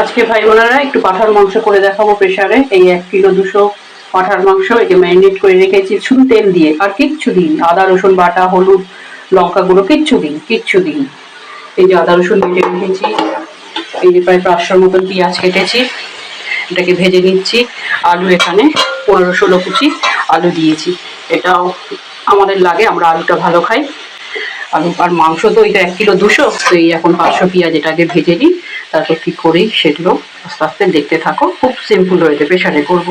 আজকে ভাই বোনেরা একটু পাঠার মাংস করে দেখাবো প্রেশারে এই এক কিলো দুশো পাঠার মাংস একে ম্যারিনেট করে রেখেছি, শুধু তেল দিয়ে, আর কিচ্ছু দিন আদা, রসুন, বাটা, হলুদ লঙ্কা গুঁড়ো কিচ্ছু দিন কিচ্ছু দিন এই যে আদা, রসুন বেটে রেখেছি। এই যে প্রায় পাঁচশোর মতন পেঁয়াজ কেটেছি। এটাকে ভেজে নিচ্ছি। আলু এখানে পনেরো ষোলো কুচি আলু দিয়েছি। এটাও আমাদের লাগে, আমরা আলুটা ভালো খাই। আলু আর মাংস তো এটা এক কিলো দুশো, তো এই এখন পাঁচশো পেঁয়াজ এটাকে ভেজে নিই। তারপর কি করি সেগুলো আস্তে আস্তে দেখতে থাকো। খুব সিম্পল হয়েছে প্রেশারে করব।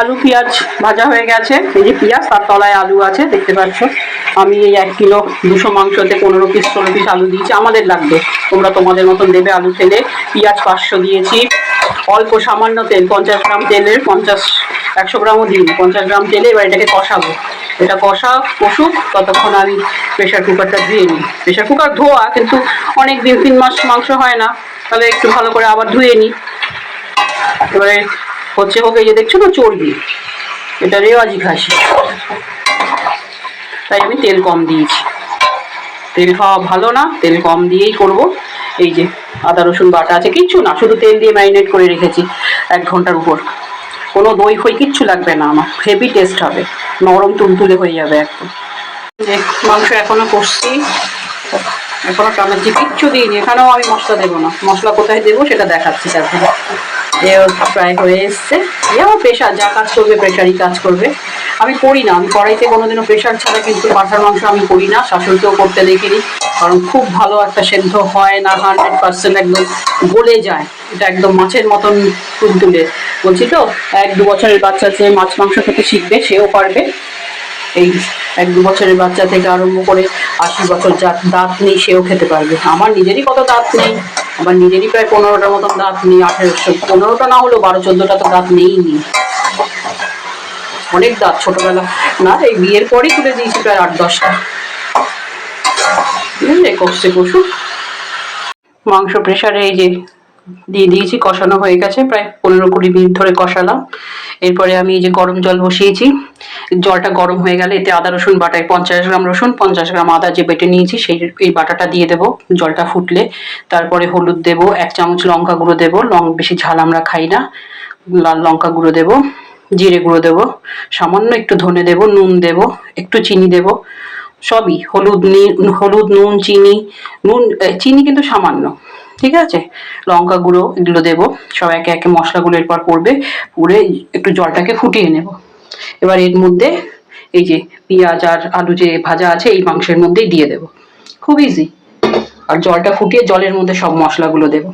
আলু, পেঁয়াজ ভাজা হয়ে গেছে। এই যে পেঁয়াজ, তার তলায় আলু আছে, দেখতে পাচ্ছ। আমি এই এক কিলো দুশো মাংসতে পনেরো পিস ষোলো পিস আলু দিয়েছি। আমাদের লাগবে। তোমরা তোমাদের মতন দেবে আলু খেলে। পেঁয়াজ পাঁচশো দিয়েছি। অল্প সামান্য তেল, পঞ্চাশ গ্রাম তেলের পঞ্চাশ, একশো গ্রামও দিই পঞ্চাশ গ্রাম তেলে এবার এটাকে কষাবো। এটা কষা, কষুক, ততক্ষণ আমি প্রেশার কুকারটা ধুয়ে নিই। প্রেশার কুকার ধোয়া, কিন্তু অনেক দিন তিন মাস মাংস হয় না। তাহলে একটু ভালো করে আবার ধুয়ে নিই। এবারে হচ্ছে হোক এই যে দেখছ না চর্বি। এটা রেওয়াজি খাসি। তাই আমি তেল কম দিয়েছি। তেল খাওয়া ভালো না, তেল কম দিয়েই করব। এই যে আদা, রসুন বাটা আছে, কিচ্ছু না, শুধু তেল দিয়ে ম্যারিনেট করে রেখেছি এক ঘণ্টার উপর। কোনো দই ফই কিচ্ছু লাগবে না আমার। হেভি টেস্ট হবে। নরম তুলতুলে হয়ে যাবে একদম। যে মাংস এখনও করছি এখনও টানাচ্ছি কিচ্ছু দিইনি। এখানেও আমি মশলা দেবো না। মশলা কোথায় দেবো সেটা দেখাচ্ছি তারপরে। এ প্রায় হয়ে এসছে। এ আমার প্রেশার যা কাজ করবে প্রেশারই কাজ করবে। আমি করি না। আমি কড়াইতে কোনোদিনও প্রেশার ছাড়া কিন্তু পাঠার মাংস আমি করি না। শাশুড়িকেও করতে দেখিনি। কারণ খুব ভালো একটা সেদ্ধ হয় না হান্ড্রেড পার্সেন্ট একদম গলে যায়। এটা একদম মাছের মতন তুলতুলে বলছি তো, এক দু বছরের বাচ্চা যে মাছ মাংস খেতে শিখবে, সেও পারবে। এই এক দু বছরের বাচ্চা থেকে আরম্ভ করে আশি বছর যার দাঁত নেই, সেও খেতে পারবে। আমার নিজেরই কত দাঁত নেই। আমার নিজেরই প্রায় পনেরোটার মতন দাঁত নেই আঠেরোশো পনেরোটা না হলেও বারো, চোদ্দোটা তো দাঁত নেই নি অনেক দাঁত ছোটবেলা। না, এই বিয়ের পরই তুলে দিয়েছি প্রায় আট, দশটা। কষছে কষু। মাংস প্রেশারে এই যে দিয়ে দিয়েছি, কষানো হয়ে গেছে, প্রায় পনেরো কুড়ি মিনিট ধরে কষালাম। এরপরে আমি এই যে গরম জল বসিয়েছি, জলটা গরম হয়ে গেলে এতে আদা রসুন বাটায় পঞ্চাশ গ্রাম রসুন, পঞ্চাশ গ্রাম আদা যে বেটে নিয়েছি, সেই এই বাটাটা দিয়ে দেবো, জলটা ফুটলে। তারপরে হলুদ দেবো, এক চামচ লঙ্কা গুঁড়ো দেবো, লং বেশি ঝাল আমরা খাই না, লাল লঙ্কা গুঁড়ো দেবো, জিরে গুঁড়ো দেবো, সামান্য একটু ধনে দেবো, নুন দেবো, একটু চিনি দেবো সবই, হলুদ হলুদ, নুন, চিনি নুন চিনি কিন্তু সামান্য, ঠিক আছে? লঙ্কা গুঁড়ো এগুলো দেবো, সব একে একে মশলাগুলো এরপর পড়বে, পুড়ে একটু জলটাকে ফুটিয়ে নেব। এবার এর মধ্যে এই যে পেঁয়াজ আর আলু যে ভাজা আছে, এই মাংসের মধ্যেই দিয়ে দেবো। খুব ইজি আর জলটা ফুটিয়ে জলের মধ্যে সব মশলাগুলো দেবো।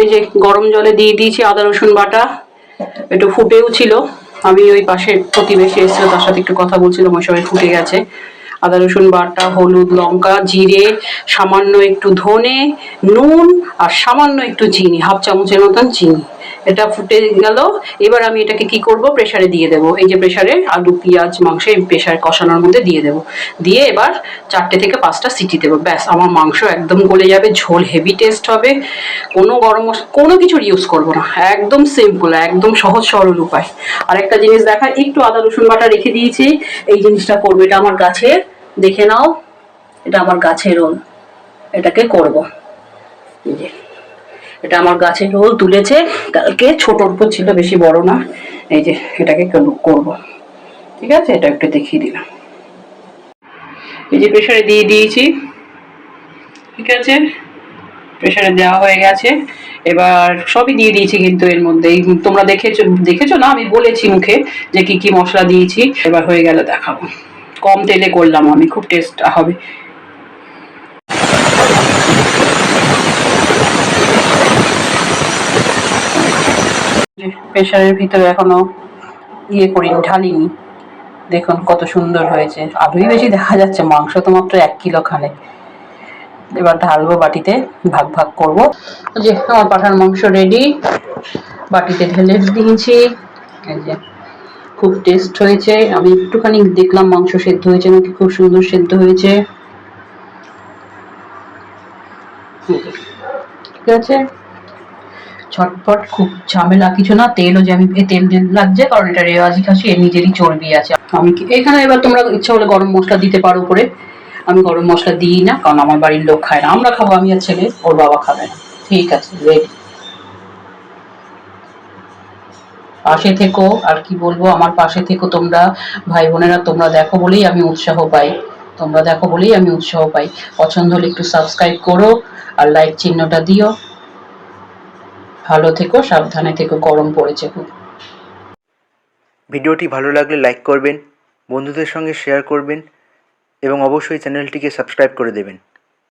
এই যে গরম জলে দিয়ে দিয়েছি আদা, রসুন বাটা, একটু ফুটেও ছিল। আমি ওই পাশে প্রতিবেশী এসেছিল, তার সাথে একটু কথা বলছিলাম ওই সবাই ফুটে গেছে। আদা, রসুন, বাটা, হলুদ, লঙ্কা, জিরে, সামান্য একটু ধনে, নুন আর সামান্য একটু চিনি, হাফ চামচের মতন চিনি। এটা ফুটে গেল। এবার আমি এটাকে কি করব? প্রেসারে দিয়ে দেবো। এই যে প্রেসারে আলু, পেঁয়াজ, মাংস, এই প্রেসার কষানোর মধ্যে দিয়ে দেবো। দিয়ে এবার চারটে থেকে পাঁচটা সিটি দেবো। ব্যাস, আমার মাংস একদম গলে যাবে, ঝোল হেভি টেস্ট হবে। কোনো গরম কোনো কিছুর ইউজ করব না। একদম সিম্পল একদম সহজ সরল উপায়। আরেকটা জিনিস দেখা একটু আদা, রসুন বাটা রেখে দিয়েছি। এই জিনিসটা করব, এটা আমার গাছের, দেখে নাও, এটা আমার গাছের রোল এটাকে করব। এটা আমার গাছের রোল তুলেছে। কালকে ছোটোর উপর ছিল, বেশি বড় না। এই যে, এটাকে করব? ঠিক আছে? এটা একটু দেখিয়ে দিলাম। এই যে প্রেশারে দিয়ে দিয়েছি। ঠিক আছে? প্রেশারে দেওয়া হয়ে গেছে। এবার সবই দিয়ে দিয়েছি কিন্তু এর মধ্যে তোমরা দেখেছ দেখেছ না? আমি বলেছি মুখে যে কি কি মশলা দিয়েছি। এবার হয়ে গেলে দেখাবো। কম তেলে করলাম আমি, খুব টেস্ট হবে। প্রেশারের ভিতরে এখনও ইয়ে করিনি, ঢালিনি। দেখুন কত সুন্দর হয়েছে। আলুই বেশি দেখা যাচ্ছে, মাংস তো মাত্র এক কিলো খানে এবার ঢালবো বাটিতে, ভাগ ভাগ করব। যে আমার পাঠার মাংস রেডি বাটিতে ঢেলে দিয়েছি। খুব টেস্ট হয়েছে। আমি একটুখানি দেখলাম মাংস সেদ্ধ হয়েছে নাকি, খুব সুন্দর সেদ্ধ হয়েছে। ঠিক আছে? ছটফট, খুব ঝামেলা, কিছু না, তেলও যে আমি তেল লাগছে, কারণ এটা রেওয়াজি খাসি, এর নিজেরই চর্বি আছে। আমি এখানে এবার তোমরা ইচ্ছা হলে গরম মশলা দিতে পারো উপরে। আমি গরম মশলা দিই না, কারণ আমার বাড়ির লোক খায় না। আমরা খাব, আমি আর ছেলে, ওর বাবা খাবে না। ঠিক আছে রেডি পাশে থেকো, আর কি বলব, আমার পাশে থেকো তোমরা ভাই বোনেরা তোমরা দেখো বলেই আমি উৎসাহ পাই। তোমরা দেখো বলেই আমি উৎসাহ পাই। পছন্দ হলে একটু সাবস্ক্রাইব করো, আর লাইক চিহ্নটা দিও। ভালো থেকো, সাবধানে থেকো, গরম পড়েছে খুব। ভিডিওটি ভালো লাগলে লাইক করবেন, বন্ধুদের সঙ্গে শেয়ার করবেন এবং অবশ্যই চ্যানেলটিকে সাবস্ক্রাইব করে দেবেন।